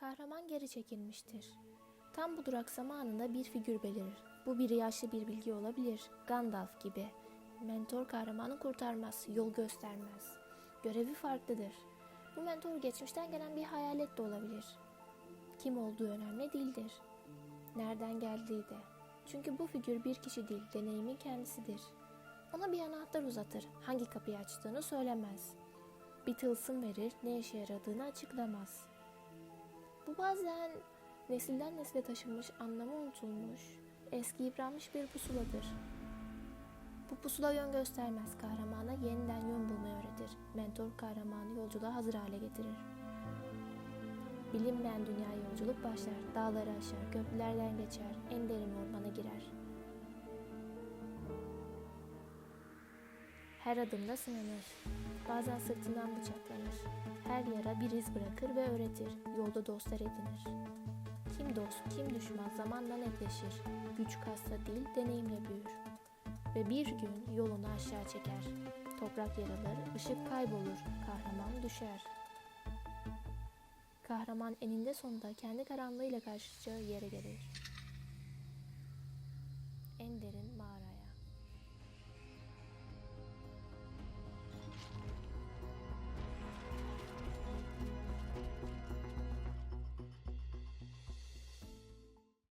Kahraman geri çekilmiştir. Tam bu duraksama anında bir figür belirir. Bu bir yaşlı bir bilgi olabilir. Gandalf gibi. Mentor kahramanı kurtarmaz, yol göstermez. Görevi farklıdır. Bu mentor geçmişten gelen bir hayalet de olabilir. Kim olduğu önemli değildir. Nereden geldiği de. Çünkü bu figür bir kişi değil, deneyimin kendisidir. Ona bir anahtar uzatır, hangi kapıyı açtığını söylemez. Bir tılsım verir, ne işe yaradığını açıklamaz. Bu bazen nesilden nesile taşınmış, anlamı unutulmuş, eski yıpranmış bir pusuladır. Bu pusula yön göstermez, kahramana yeniden yön bulmayı öğretir. Mentor kahramanı yolculuğa hazır hale getirir. Bilinmeyen dünya yolculuk başlar, dağları aşar, köprülerden geçer, en Her adımda sınanır, bazen sırtından bıçaklanır. Her yara bir iz bırakır ve öğretir, yolda dostlar edinir. Kim dost, kim düşman zamanla netleşir. Güç kasla değil, deneyimle büyür. Ve bir gün yolunu aşağı çeker. Toprak yarılır, ışık kaybolur, kahraman düşer. Kahraman eninde sonunda kendi karanlığıyla karşılayacağı yere gelir.